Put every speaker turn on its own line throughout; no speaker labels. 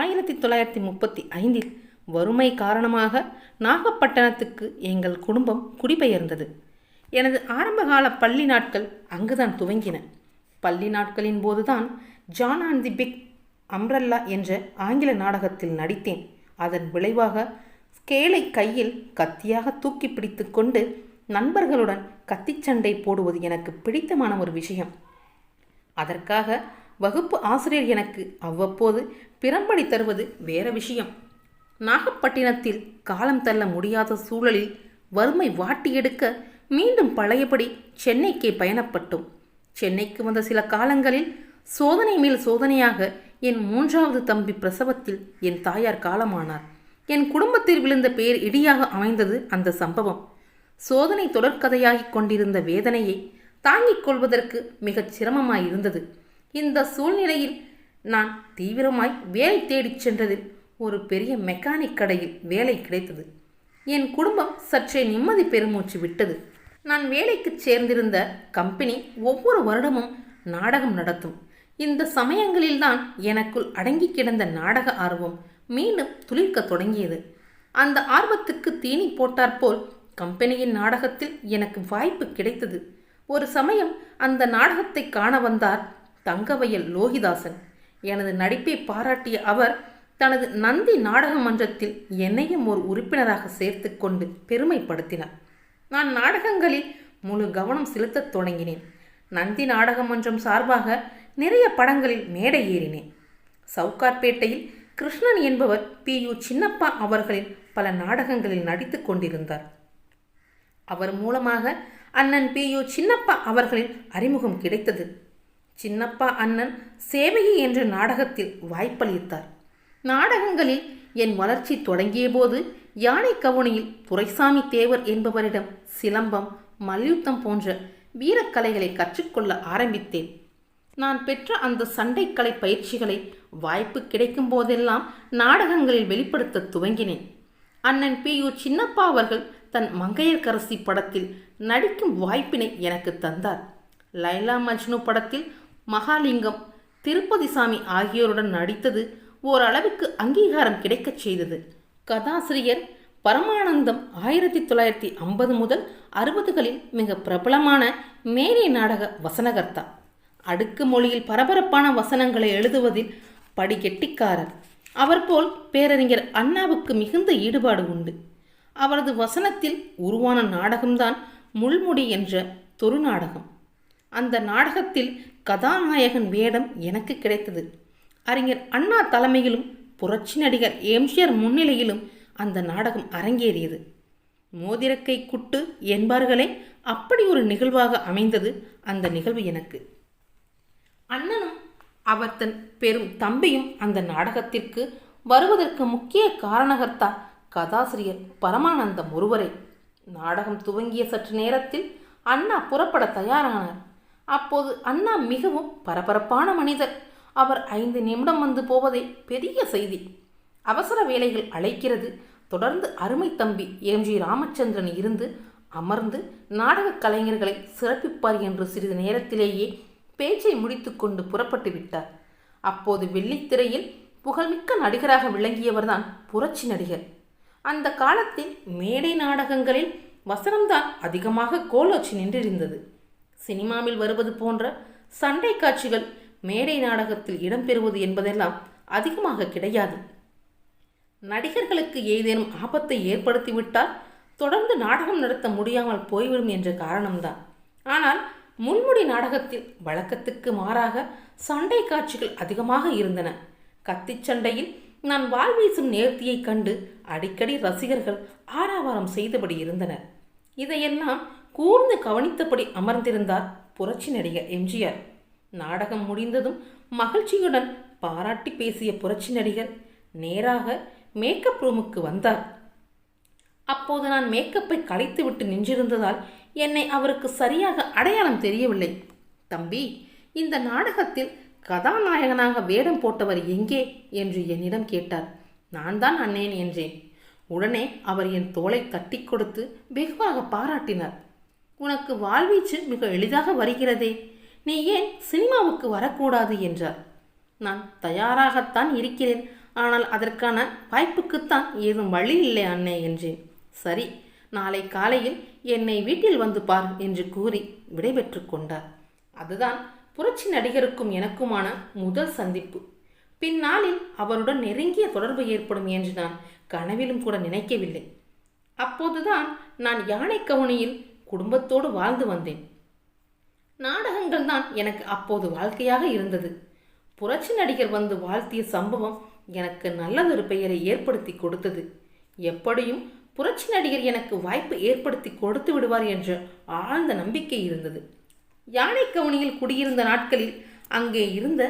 ஆயிரத்தி தொள்ளாயிரத்தி முப்பத்தி ஐந்தில் வறுமை காரணமாக நாகப்பட்டினத்துக்கு எங்கள் குடும்பம் குடிபெயர்ந்தது. எனது ஆரம்பகால பள்ளி நாட்கள் அங்குதான் துவங்கின. பள்ளி நாட்களின் போதுதான் John on the big umbrella என்ற ஆங்கில நாடகத்தில் நடித்தேன். அதன் விளைவாக ஸ்கேலை கையில் கத்தியாக தூக்கி பிடித்து கொண்டு நண்பர்களுடன் கத்திச்சண்டை போடுவது எனக்கு பிடித்தமான ஒரு விஷயம். அதற்காக வகுப்பு ஆசிரியர் எனக்கு அவ்வப்போது பிறம்படி தருவது வேற விஷயம். நாகப்பட்டினத்தில் காலம் தள்ள முடியாத சூழலில் வறுமை வாட்டி எடுக்க மீண்டும் பழையபடி சென்னைக்கே பயணப்பட்டோம். சென்னைக்கு வந்த சில காலங்களில் சோதனை மேல் சோதனையாக என் மூன்றாவது தம்பி பிரசவத்தில் என் தாயார் காலமானார். என் குடும்பத்தில் விழுந்த பேர் இடியாக அமைந்தது அந்த சம்பவம். சோதனை தொடர்கதையாகிக் கொண்டிருந்த வேதனையை தாங்கிக் கொள்வதற்கு மிகச் சிரமமாயிருந்தது. இந்த சூழ்நிலையில் நான் தீவிரமாய் வேலை தேடிச் சென்றதில் ஒரு பெரிய மெக்கானிக் கடையில் வேலை கிடைத்தது. என் குடும்பம் சற்றே நிம்மதி பெருமூச்சு விட்டது. நான் வேலைக்கு சேர்ந்திருந்த கம்பெனி ஒவ்வொரு வருடமும் நாடகம் நடத்தும். இந்த சமயங்களில்தான் எனக்குள் அடங்கி கிடந்த நாடக ஆர்வம் மீண்டும் துளிர்க்க தொடங்கியது. அந்த ஆர்வத்துக்கு தீனி போட்டாற்போல் கம்பெனியின் நாடகத்தில் எனக்கு வாய்ப்பு கிடைத்தது. ஒரு சமயம் அந்த நாடகத்தை காண வந்தார் தங்கவயல் லோகிதாசன். எனது நடிப்பை பாராட்டிய அவர் தனது நந்தி நாடக மன்றத்தில் என்னையும் ஒரு உறுப்பினராக சேர்த்து கொண்டு பெருமைப்படுத்தினார். நான் நாடகங்களில் முழு கவனம் செலுத்தத் தொடங்கினேன். நந்தி நாடக மன்றம் சார்பாக நிறைய படங்களில் மேடை ஏறினேன். சவுகார்பேட்டையில் கிருஷ்ணன் என்பவர் பி. யு. சின்னப்பா அவர்களின் பல நாடகங்களில் நடித்து கொண்டிருந்தார். அவர் மூலமாக அண்ணன் பி. யு. சின்னப்பா அவர்களின் அறிமுகம் கிடைத்தது. சின்னப்பா அண்ணன் சேவகி என்ற நாடகத்தில் வாய்ப்பளித்தார். நாடகங்களில் என் வளர்ச்சி தொடங்கிய போது யானை கவுனியில் துரைசாமி தேவர் என்பவரிடம் சிலம்பம் மல்யுத்தம் போன்ற வீரக்கலைகளை கற்றுக்கொள்ள ஆரம்பித்தேன். நான் பெற்ற அந்த சண்டைக்கலை பயிற்சிகளை வாய்ப்பு கிடைக்கும் போதெல்லாம் நாடகங்களில் வெளிப்படுத்த துவங்கினேன். அண்ணன் பி. யு. சின்னப்பா அவர்கள் தன் மங்கையர்கரசி படத்தில் நடிக்கும் வாய்ப்பினை எனக்கு தந்தார். லைலா மஜ்னு படத்தில் மகாலிங்கம் திருப்பதி சாமி ஆகியோருடன் நடித்தது ஓரளவுக்கு அங்கீகாரம் கிடைக்கச் செய்தது. கதாசிரியர் பரமானந்தம் ஆயிரத்தி தொள்ளாயிரத்தி ஐம்பது முதல் அறுபதுகளில் மிக பிரபலமான மேரி நாடக வசனகர்த்தா. அடுக்கு மொழியில் பரபரப்பான வசனங்களை எழுதுவதில் படிகெட்டிக்காரர் அவர் போல் பேரறிஞர் அண்ணாவுக்கு மிகுந்த ஈடுபாடு உண்டு. அவரது வசனத்தில் உருவான நாடகம்தான் முள்முடி என்ற தொரு நாடகம். அந்த நாடகத்தில் கதாநாயகன் வேடம் எனக்கு கிடைத்தது. அறிஞர் அண்ணா தலைமையிலும் புரட்சி நடிகர் எம்ஜிஆர் முன்னிலையிலும் அந்த நாடகம் அரங்கேறியது. மோதிரக்கை குட்டு என்பார்களே அப்படி ஒரு நிகழ்வாக அமைந்தது அந்த நிகழ்வு எனக்கு. அண்ணனும் அவர் தன் பெரும் தம்பியும் அந்த நாடகத்திற்கு வருவதற்கு முக்கிய காரணகர்த்தா கதாசிரியர் பரமானந்தம் ஒருவரே. நாடகம் துவங்கிய சற்று நேரத்தில் அண்ணா புறப்பட தயாரானார். அப்போது அண்ணா மிகவும் பரபரப்பான மனிதர். அவர் ஐந்து நிமிடம் வந்து போவதே பெரிய செய்தி. அவசர வேலைகள் அழைக்கிறது. தொடர்ந்து அருமை தம்பி எம். ஜி. ராமச்சந்திரன் இருந்து அமர்ந்து நாடகக் கலைஞர்களை சிறப்பிப்பார் என்று சிறிது நேரத்திலேயே பேச்சை முடித்துக்கொண்டு புறப்பட்டு விட்டார். அப்போது வெள்ளித்திரையில் புகழ்மிக்க நடிகராக விளங்கியவர்தான் புரட்சி நடிகர். அந்த காலத்தில் மேடை நாடகங்களில் வசனம்தான் அதிகமாக கோலோச்சி நின்றிருந்தது. சினிமாவில் வருவது போன்ற சண்டை காட்சிகள் மேடை நாடகத்தில் இடம்பெறுவது என்பதெல்லாம் அதிகமாக கிடையாது. நடிகர்களுக்கு ஏதேனும் ஆபத்தை ஏற்படுத்திவிட்டால் தொடர்ந்து நாடகம் நடத்த முடியாமல் போய்விடும் என்ற காரணம்தான். ஆனால் முன்முடி நாடகத்தில் வழக்கத்துக்கு மாறாக சண்டை காட்சிகள் அதிகமாக இருந்தன. கத்தி சண்டையில் நான் வாழ் வீசும் நேர்த்தியைக் கண்டு அடிக்கடி ரசிகர்கள் ஆரவாரம் செய்தபடி இருந்தனர். இதையெல்லாம் கூர்ந்து கவனித்தபடி அமர்ந்திருந்தார் புரட்சி நடிகர் எம்ஜிஆர். நாடகம் முடிந்ததும் மகிழ்ச்சியுடன் பாராட்டி பேசிய புரட்சி நடிகர் நேராக மேக்கப் ரூமுக்கு வந்தார். அப்போது நான் மேக்கப்பை கலைத்துவிட்டு நின்றிருந்ததால் என்னை அவருக்கு சரியாக அடையாளம் தெரியவில்லை. தம்பி இந்த நாடகத்தில் கதாநாயகனாக வேடம் போட்டவர் எங்கே? என்று என்னிடம் கேட்டார். நான் தான் அண்ணேன் என்றேன். உடனே அவர் என் தோளை தட்டி கொடுத்து வெகுவாக பாராட்டினார். உனக்கு வாழ்வீச்சு மிக எளிதாக வருகிறதே. நீ ஏன் சினிமாவுக்கு வரக்கூடாது என்றார். நான் தயாராகத்தான் இருக்கிறேன். ஆனால் அதற்கான வாய்ப்புக்குத்தான் ஏதும் வழி இல்லை அண்ணே என்றேன். சரி நாளை காலையில் என்னை வீட்டில் வந்து பார் என்று கூறி விடைபெற்று கொண்டார். அதுதான் புரட்சி நடிகருக்கும் எனக்குமான முதல் சந்திப்பு. பின்னாளில் அவருடன் நெருங்கிய தொடர்பு ஏற்படும் என்று நான் கனவிலும் கூட நினைக்கவில்லை. அப்போதுதான் நான் யானை கவுனியில் குடும்பத்தோடு வாழ்ந்து வந்தேன். நாடகங்கள் தான் எனக்கு அப்போது வாழ்க்கையாக இருந்தது. புரட்சி நடிகர் வந்து வாழ்த்திய சம்பவம் எனக்கு நல்லதொரு பெயரை ஏற்படுத்தி கொடுத்தது. எப்படியும் புரட்சி நடிகர் எனக்கு வாய்ப்பு ஏற்படுத்தி கொடுத்து விடுவார் என்ற ஆழ்ந்த நம்பிக்கை இருந்தது. யானை கவுனியில் குடியிருந்த நாட்களில் அங்கே இருந்த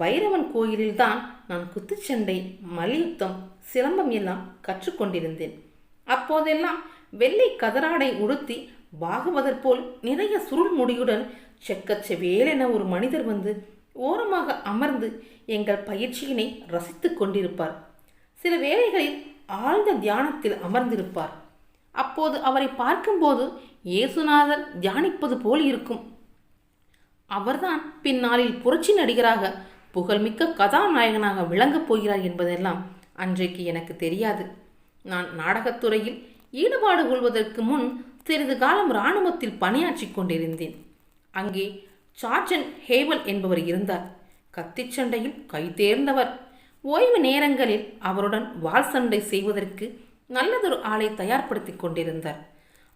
பைரவன் கோயிலில்தான் நான் குத்துச்சண்டை மல்யுத்தம் சிலம்பம் எல்லாம் கற்றுக்கொண்டிருந்தேன். அப்போதெல்லாம் வெள்ளை கதராடை உடுத்தி பாகவதர் போல் நிறைய சுருள் முடியுடன் செக்கச்செவேலென ஒரு மனிதர் வந்து ஓரமாக அமர்ந்து எங்கள் பயிற்சியினை ரசித்து கொண்டிருப்பார். சில வேளைகளில் ஆழ்ந்த தியானத்தில் அமர்ந்திருப்பார். அப்போது அவரை பார்க்கும்போது இயேசுநாதர் தியானிப்பது போல் இருக்கும். அவர்தான் பின்னாளில் புரட்சி நடிகராக புகழ்மிக்க கதாநாயகனாக விளங்கப் போகிறார் என்பதெல்லாம் அன்றைக்கு எனக்கு தெரியாது. நான் நாடகத்துறையில் ஈடுபாடு கொள்வதற்கு முன் சிறிது காலம் இராணுவத்தில் பணியாற்றி கொண்டிருந்தேன். அங்கே சார்ஜன் ஹேவல் என்பவர் இருந்தார். கத்திச் சண்டையில் கைதேர்ந்தவர் ஓய்வு நேரங்களில் அவருடன் வாள் சண்டை செய்வதற்கு நல்லதொரு ஆளை தயார்படுத்தி கொண்டிருந்தார்.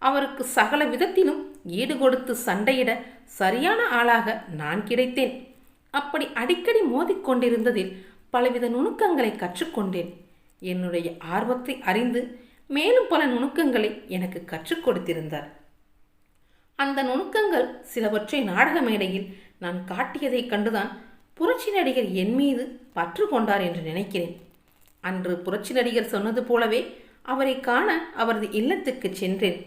அவருக்கு சகல விதத்திலும் ஈடு கொடுத்து சண்டையிட சரியான ஆளாக நான் கிடைத்தேன். அப்படி அடிக்கடி மோதிக்கொண்டிருந்ததில் பலவித நுணுக்கங்களை கற்றுக்கொண்டேன் என்னுடைய ஆர்வத்தை அறிந்து மேலும் பல நுணுக்கங்களை எனக்கு கற்றுக் கொடுத்திருந்தார். அந்த நுணுக்கங்கள் சிலவற்றை நாடக மேடையில் நான் காட்டியதைக் கண்டுதான் புரட்சி நடிகர் என் மீது பற்று கொண்டார் என்று நினைக்கிறேன். அன்று புரட்சி நடிகர் சொன்னது போலவே அவரை காண அவரது இல்லத்துக்கு சென்றேன்.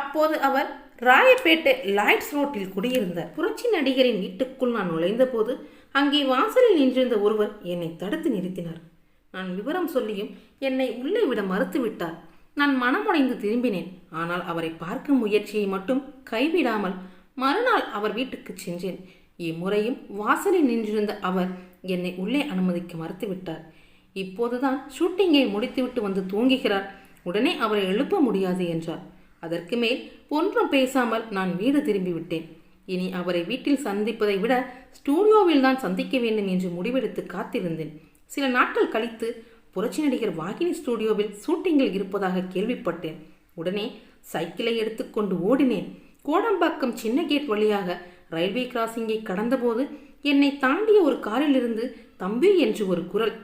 அப்போது அவர் ராயப்பேட்டை லைட்ஸ் ரோட்டில் குடியிருந்தார். புரட்சி நடிகரின் வீட்டுக்குள் நான் நுழைந்தபோது அங்கே வாசலில் நின்றிருந்த ஒருவர் என்னை தடுத்து நிறுத்தினார். நான் விவரம் சொல்லியும் என்னை உள்ளே விட மறுத்துவிட்டார். நான் மனமுடைந்து திரும்பினேன். ஆனால் அவரை பார்க்கும் முயற்சியை மட்டும் கைவிடாமல் மறுநாள் அவர் வீட்டுக்கு சென்றேன். இம்முறையும் வாசலில் நின்றிருந்த அவர் என்னை உள்ளே அனுமதிக்க மறுத்துவிட்டார். இப்போதுதான் ஷூட்டிங்கை முடித்துவிட்டு வந்து தூங்குகிறார். உடனே அவரை எழுப்ப முடியாது என்றார். அதற்கு மேல் ஒன்றும் பேசாமல் நான் வீடு திரும்பிவிட்டேன். இனி அவரை வீட்டில் சந்திப்பதை விட ஸ்டூடியோவில் தான் சந்திக்க வேண்டும் என்று முடிவெடுத்து காத்திருந்தேன். சில நாட்கள் கழித்து புரட்சி நடிகர் வாகினி ஸ்டூடியோவில் ஷூட்டிங்கில் இருப்பதாக கேள்விப்பட்டேன். உடனே சைக்கிளை எடுத்துக்கொண்டு ஓடினேன். கோடம்பாக்கம் சின்ன கேட் வழியாக ரயில்வே கிராசிங்கை கடந்தபோது என்னை தாண்டிய ஒரு காரிலிருந்து தம்பி என்று ஒரு குரல்.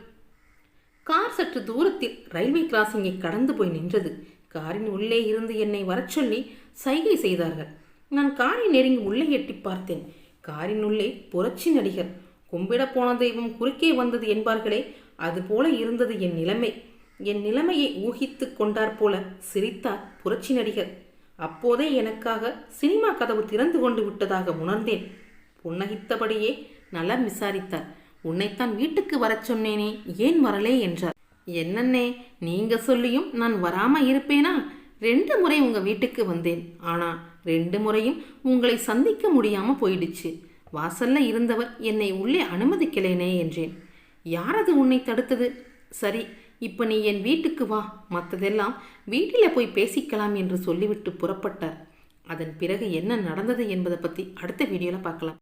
கார் சற்று தூரத்தில் ரயில்வே கிராசிங்கை கடந்து போய் நின்றது. காரின் உள்ளே இருந்து என்னை வரச் சொல்லி சைகை செய்தார்கள். நான் காரை நெருங்கி உள்ளே எட்டி பார்த்தேன். காரின் உள்ளே புரட்சி நடிகர் கும்பிட போன தெய்வம் குறுக்கே வந்தது என்பார்களே அதுபோல இருந்தது என் நிலைமை. என் நிலைமையை ஊகித்து கொண்டார் போல சிரித்தார் புரட்சி நடிகர். அப்போதே எனக்காக சினிமா கதவு திறந்து கொண்டு விட்டதாக உணர்ந்தேன். புன்னகித்தபடியே நலம் விசாரித்தார். உன்னைத்தான் வீட்டுக்கு வரச் சொன்னேனே ஏன் வரலே என்றார். என்னன்னே நீங்க சொல்லியும் நான் வராம இருப்பேனா? ரெண்டு முறை உங்க வீட்டுக்கு வந்தேன். ஆனா ரெண்டு முறையும் உங்களை சந்திக்க முடியாம போயிடுச்சு. வாசல்ல இருந்தவர் என்னை உள்ளே அனுமதிக்கலேனே என்றேன். யாரது உன்னை தடுத்தது? சரி இப்போ நீ என் வீட்டுக்கு வா. மற்றதெல்லாம் வீட்டில் போய் பேசிக்கலாம் என்று சொல்லிவிட்டு புறப்பட்டார். அதன் பிறகு என்ன நடந்தது என்பதை பற்றி அடுத்த வீடியோவில் பார்க்கலாம்.